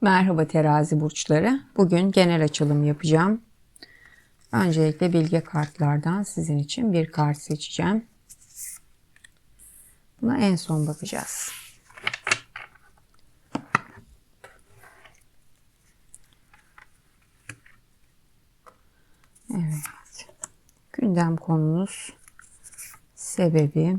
Merhaba terazi burçları. Bugün genel açılım yapacağım. Öncelikle bilge kartlardan sizin için bir kart seçeceğim. Buna en son bakacağız. Evet. Gündem konunuz sebebi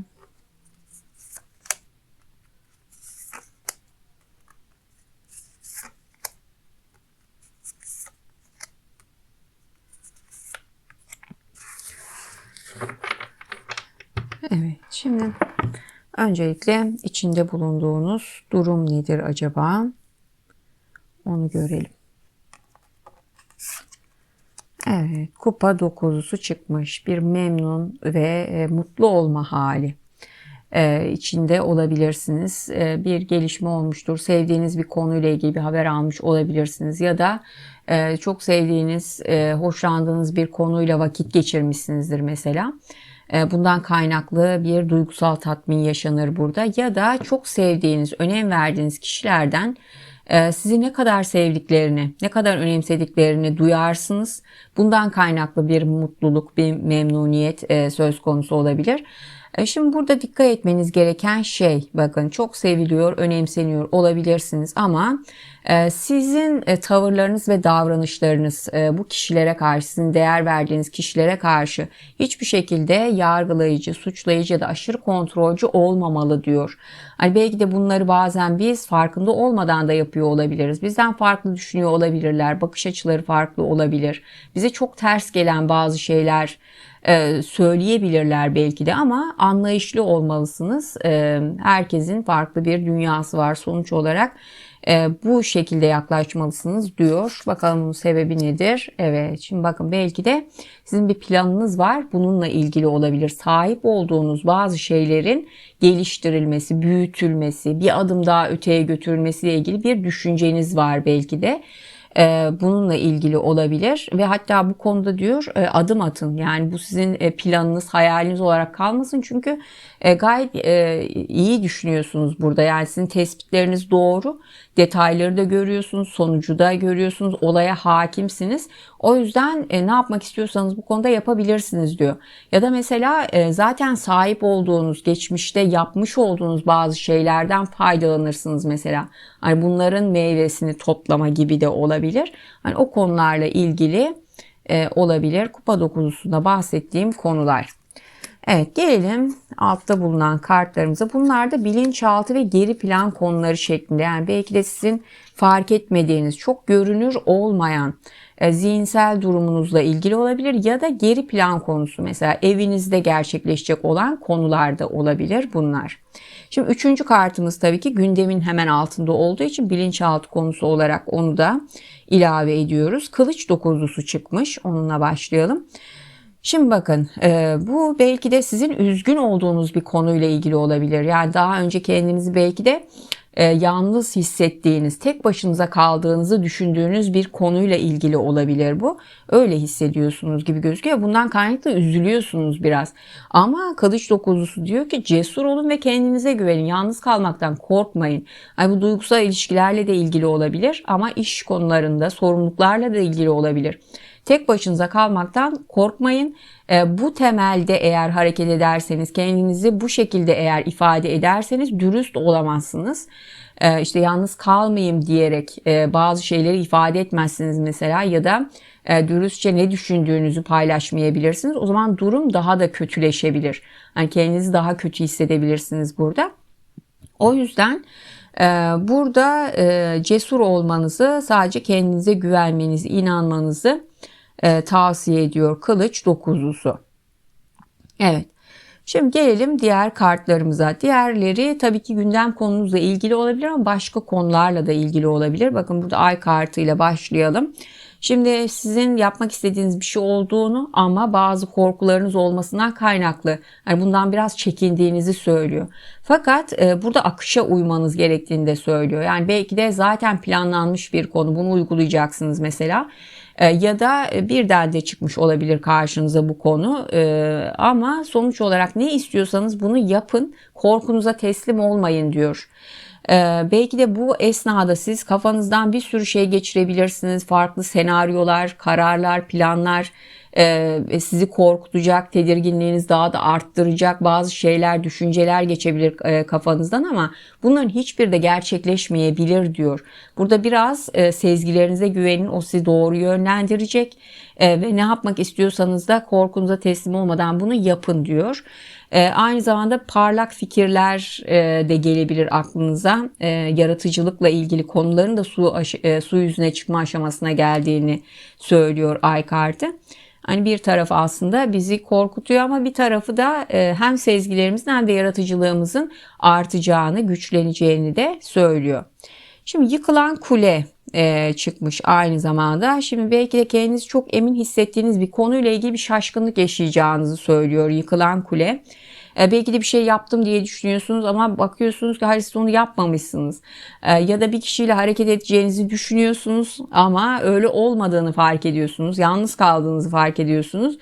Evet, şimdi öncelikle içinde bulunduğunuz durum nedir acaba? Onu görelim. Evet, kupa dokuzusu çıkmış. Bir memnun ve e, mutlu olma hali e, içinde olabilirsiniz. E, bir gelişme olmuştur. Sevdiğiniz bir konuyla ilgili bir haber almış olabilirsiniz. Ya da e, çok sevdiğiniz, e, hoşlandığınız bir konuyla vakit geçirmişsinizdir mesela. E, bundan kaynaklı bir duygusal tatmin yaşanır burada. Ya da çok sevdiğiniz, önem verdiğiniz kişilerden e, sizi ne kadar sevdiklerini, ne kadar önemsediklerini duyarsınız. Bundan kaynaklı bir mutluluk, bir memnuniyet e, söz konusu olabilir. Şimdi burada dikkat etmeniz gereken şey bakın çok seviliyor, önemseniyor olabilirsiniz ama sizin tavırlarınız ve davranışlarınız bu kişilere karşı, sizin değer verdiğiniz kişilere karşı hiçbir şekilde yargılayıcı, suçlayıcı ya da aşırı kontrolcü olmamalı diyor. Hani belki de bunları bazen biz farkında olmadan da yapıyor olabiliriz. Bizden farklı düşünüyor olabilirler, bakış açıları farklı olabilir. Bize çok ters gelen bazı şeyler e, söyleyebilirler belki de ama anlayışlı olmalısınız. E, herkesin farklı bir dünyası var sonuç olarak. E, bu şekilde yaklaşmalısınız diyor. Bakalım bunun sebebi nedir? Evet şimdi bakın belki de sizin bir planınız var. Bununla ilgili olabilir. Sahip olduğunuz bazı şeylerin geliştirilmesi, büyütülmesi, bir adım daha öteye götürülmesiyle ilgili bir düşünceniz var belki de. E, bununla ilgili olabilir. Ve hatta bu konuda diyor e, adım atın. Yani bu sizin e, planınız hayaliniz olarak kalmasın. Çünkü gayet iyi düşünüyorsunuz burada. Yani sizin tespitleriniz doğru. Detayları da görüyorsunuz sonucu da görüyorsunuz. Olaya hakimsiniz. O yüzden ne yapmak istiyorsanız bu konuda yapabilirsiniz diyor. Ya da mesela zaten sahip olduğunuz geçmişte yapmış olduğunuz bazı şeylerden faydalanırsınız mesela hani bunların meyvesini toplama gibi de olabilir. Hani o konularla ilgili e, olabilir. Kupa dokuzusunda bahsettiğim konular. Evet gelelim altta bulunan kartlarımıza. Bunlar da bilinçaltı ve geri plan konuları şeklinde. Yani belki de sizin fark etmediğiniz, çok görünür olmayan zihinsel durumunuzla ilgili olabilir ya da geri plan konusu mesela evinizde gerçekleşecek olan konularda olabilir bunlar. Şimdi üçüncü kartımız tabii ki gündemin hemen altında olduğu için bilinçaltı konusu olarak onu da ilave ediyoruz. Kılıç dokuzlusu çıkmış onunla başlayalım. Şimdi bakın e, bu belki de sizin üzgün olduğunuz bir konuyla ilgili olabilir. Yani daha önce kendinizi belki de e, yalnız hissettiğiniz, tek başınıza kaldığınızı düşündüğünüz bir konuyla ilgili olabilir bu. Öyle hissediyorsunuz gibi gözüküyor. Bundan kaynaklı üzülüyorsunuz biraz. Ama kılıç dokuzlusu diyor ki cesur olun ve kendinize güvenin. Yalnız kalmaktan korkmayın. Ay bu duygusal ilişkilerle de ilgili olabilir ama iş konularında sorumluluklarla da ilgili olabilir. Tek başınıza kalmaktan korkmayın. E, bu temelde eğer hareket ederseniz, kendinizi bu şekilde eğer ifade ederseniz dürüst olamazsınız. E, işte yalnız kalmayayım diyerek e, bazı şeyleri ifade etmezsiniz mesela ya da e, dürüstçe ne düşündüğünüzü paylaşmayabilirsiniz. O zaman durum daha da kötüleşebilir. Yani kendinizi daha kötü hissedebilirsiniz burada. O yüzden e, burada cesur olmanızı, sadece kendinize güvenmenizi, inanmanızı e, tavsiye ediyor kılıç dokuzlusu. Evet. Şimdi gelelim diğer kartlarımıza. Diğerleri tabii ki gündem konumuzla ilgili olabilir ama başka konularla da ilgili olabilir. Bakın burada ay kartıyla başlayalım. Şimdi sizin yapmak istediğiniz bir şey olduğunu ama bazı korkularınız olmasından kaynaklı. Yani bundan biraz çekindiğinizi söylüyor. Fakat e, burada akışa uymanız gerektiğini de söylüyor. Yani belki de zaten planlanmış bir konu. Bunu uygulayacaksınız mesela. E, ya da birden de çıkmış olabilir karşınıza bu konu e, ama sonuç olarak ne istiyorsanız bunu yapın korkunuza teslim olmayın diyor. Ee, belki de bu esnada siz kafanızdan bir sürü şey geçirebilirsiniz. Farklı senaryolar, kararlar, planlar e, sizi korkutacak, tedirginliğiniz daha da arttıracak bazı şeyler, düşünceler geçebilir e, kafanızdan ama bunların hiçbir de gerçekleşmeyebilir diyor. Burada biraz e, sezgilerinize güvenin, o sizi doğru yönlendirecek ve ne yapmak istiyorsanız da korkunuza teslim olmadan bunu yapın diyor. Aynı zamanda parlak fikirler de gelebilir aklınıza. Yaratıcılıkla ilgili konuların da su, su yüzüne çıkma aşamasına geldiğini söylüyor ay kartı. Hani bir tarafı aslında bizi korkutuyor ama bir tarafı da e, hem sezgilerimizin hem de yaratıcılığımızın artacağını, güçleneceğini de söylüyor. Şimdi yıkılan kule e, çıkmış aynı zamanda. Şimdi belki de kendinizi çok emin hissettiğiniz bir konuyla ilgili bir şaşkınlık yaşayacağınızı söylüyor yıkılan kule. E, belki de bir şey yaptım diye düşünüyorsunuz ama bakıyorsunuz ki hayır siz onu yapmamışsınız. E, ya da bir kişiyle hareket edeceğinizi düşünüyorsunuz ama öyle olmadığını fark ediyorsunuz. Yalnız kaldığınızı fark ediyorsunuz.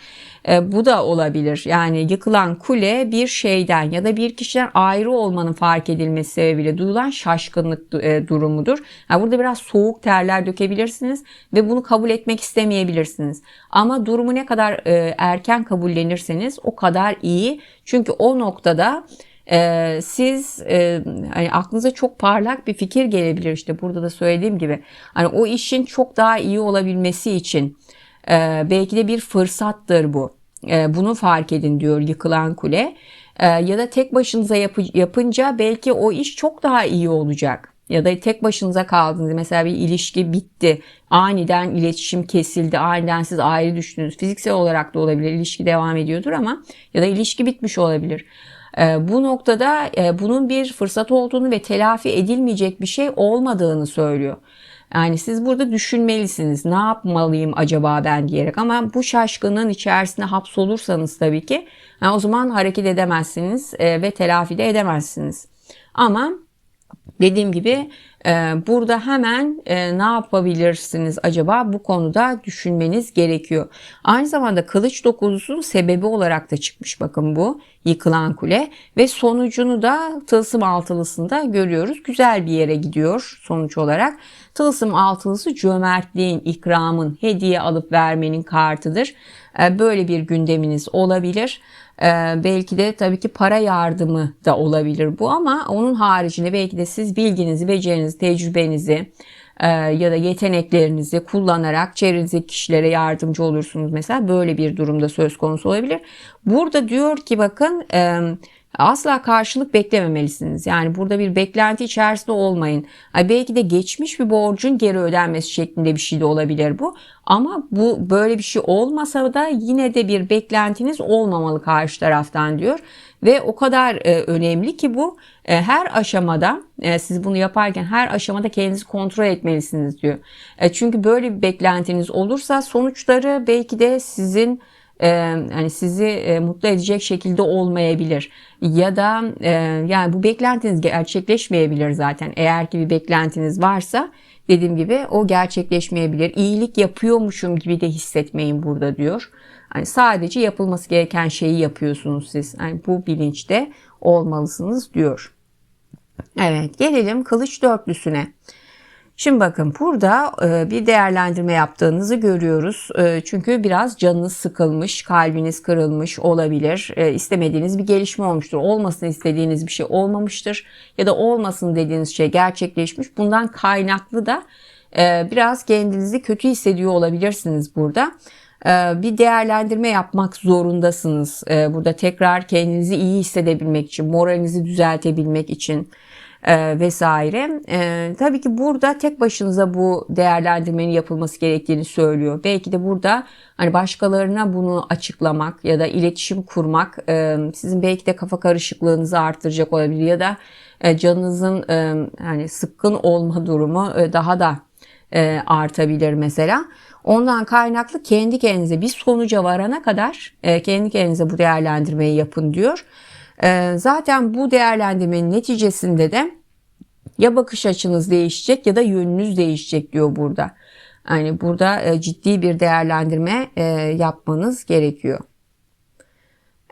E, bu da olabilir. Yani yıkılan kule bir şeyden ya da bir kişiden ayrı olmanın fark edilmesi sebebiyle duyulan şaşkınlık e, durumudur. Yani burada biraz soğuk terler dökebilirsiniz ve bunu kabul etmek istemeyebilirsiniz. Ama durumu ne kadar e, erken kabullenirseniz o kadar iyi. Çünkü o noktada ee, siz e, hani aklınıza çok parlak bir fikir gelebilir işte burada da söylediğim gibi hani o işin çok daha iyi olabilmesi için e, belki de bir fırsattır bu e, bunu fark edin diyor yıkılan kule. E, ya da tek başınıza yapı, yapınca belki o iş çok daha iyi olacak. Ya da tek başınıza kaldınız. Mesela bir ilişki bitti. Aniden iletişim kesildi. Aniden siz ayrı düştünüz fiziksel olarak da olabilir. İlişki devam ediyordur ama ya da ilişki bitmiş olabilir. Ee, bu noktada e, bunun bir fırsat olduğunu ve telafi edilmeyecek bir şey olmadığını söylüyor. Yani siz burada düşünmelisiniz. Ne yapmalıyım acaba ben diyerek ama bu şaşkının içerisinde hapsolursanız tabii ki yani o zaman hareket edemezsiniz e, ve telafi de edemezsiniz. Ama dediğim gibi e, burada hemen e, ne yapabilirsiniz acaba bu konuda düşünmeniz gerekiyor. Aynı zamanda kılıç dokuzusunun sebebi olarak da çıkmış bakın bu yıkılan kule ve sonucunu da tılsım altılısında görüyoruz. Güzel bir yere gidiyor sonuç olarak. Tılsım altılısı cömertliğin, ikramın, hediye alıp vermenin kartıdır. E, böyle bir gündeminiz olabilir. E, belki de tabii ki para yardımı da olabilir bu ama onun haricinde belki de siz bilginizi, becerinizi, tecrübenizi e, ya da yeteneklerinizi kullanarak çevrenizdeki kişilere yardımcı olursunuz. Mesela böyle bir durumda söz konusu olabilir. Burada diyor ki bakın asla karşılık beklememelisiniz. Yani burada bir beklenti içerisinde olmayın. belki de geçmiş bir borcun geri ödenmesi şeklinde bir şey de olabilir bu. Ama bu böyle bir şey olmasa da yine de bir beklentiniz olmamalı karşı taraftan diyor. Ve o kadar e, önemli ki bu e, her aşamada e, siz bunu yaparken her aşamada kendinizi kontrol etmelisiniz diyor. E, çünkü böyle bir beklentiniz olursa sonuçları belki de sizin e, yani sizi e, mutlu edecek şekilde olmayabilir. Ya da e, yani bu beklentiniz gerçekleşmeyebilir zaten. Eğer ki bir beklentiniz varsa dediğim gibi o gerçekleşmeyebilir. İyilik yapıyormuşum gibi de hissetmeyin burada diyor. Yani sadece yapılması gereken şeyi yapıyorsunuz siz. Yani bu bilinçte olmalısınız diyor. Evet gelelim kılıç dörtlüsüne Şimdi bakın burada e, bir değerlendirme yaptığınızı görüyoruz. E, çünkü biraz canınız sıkılmış, kalbiniz kırılmış olabilir. E, istemediğiniz bir gelişme olmuştur. Olmasını istediğiniz bir şey olmamıştır. Ya da olmasın dediğiniz şey gerçekleşmiş. Bundan kaynaklı da biraz kendinizi kötü hissediyor olabilirsiniz burada bir değerlendirme yapmak zorundasınız. Burada tekrar kendinizi iyi hissedebilmek için, moralinizi düzeltebilmek için e, vesaire. E, tabii ki burada tek başınıza bu değerlendirmenin yapılması gerektiğini söylüyor. Belki de burada hani başkalarına bunu açıklamak ya da iletişim kurmak e, sizin belki de kafa karışıklığınızı arttıracak olabilir ya da e, canınızın e, yani sıkkın olma durumu e, daha da e, artabilir mesela. Ondan kaynaklı kendi kendinize bir sonuca varana kadar e, kendi kendinize bu değerlendirmeyi yapın diyor. Ee, zaten bu değerlendirmenin neticesinde de ya bakış açınız değişecek ya da yönünüz değişecek diyor burada. Yani burada e, ciddi bir değerlendirme e, yapmanız gerekiyor.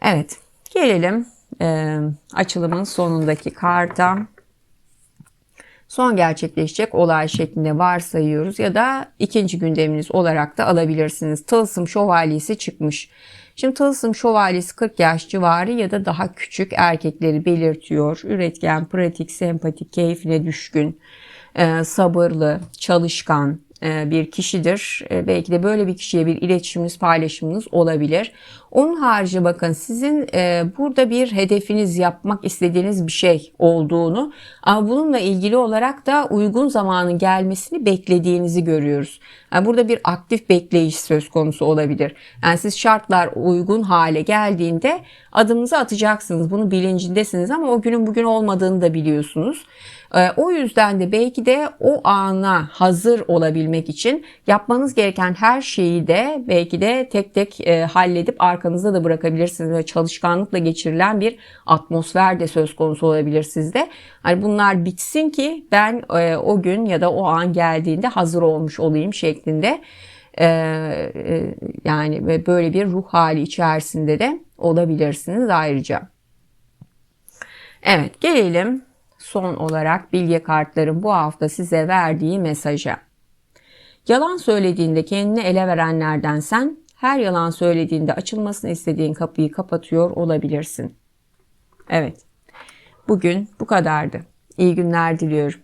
Evet gelelim e, açılımın sonundaki karta. Son gerçekleşecek olay şeklinde varsayıyoruz ya da ikinci gündeminiz olarak da alabilirsiniz. Tılsım şövalyesi çıkmış. Şimdi tılsım şövalyesi 40 yaş civarı ya da daha küçük erkekleri belirtiyor. Üretken, pratik, sempatik, keyfine düşkün, e, sabırlı, çalışkan, bir kişidir. E, belki de böyle bir kişiye bir iletişiminiz, paylaşımınız olabilir. Onun harici bakın sizin e, burada bir hedefiniz yapmak istediğiniz bir şey olduğunu ama bununla ilgili olarak da uygun zamanın gelmesini beklediğinizi görüyoruz. Yani burada bir aktif bekleyiş söz konusu olabilir. Yani siz şartlar uygun hale geldiğinde adımınızı atacaksınız. Bunu bilincindesiniz ama o günün bugün olmadığını da biliyorsunuz. O yüzden de belki de o ana hazır olabilmek için yapmanız gereken her şeyi de belki de tek tek halledip arkanızda da bırakabilirsiniz ve çalışkanlıkla geçirilen bir atmosfer de söz konusu olabilir sizde. Hani bunlar bitsin ki ben o gün ya da o an geldiğinde hazır olmuş olayım şeklinde. Yani ve böyle bir ruh hali içerisinde de olabilirsiniz ayrıca. Evet gelelim son olarak bilge kartların bu hafta size verdiği mesaja. Yalan söylediğinde kendini ele verenlerden sen her yalan söylediğinde açılmasını istediğin kapıyı kapatıyor olabilirsin. Evet. Bugün bu kadardı. İyi günler diliyorum.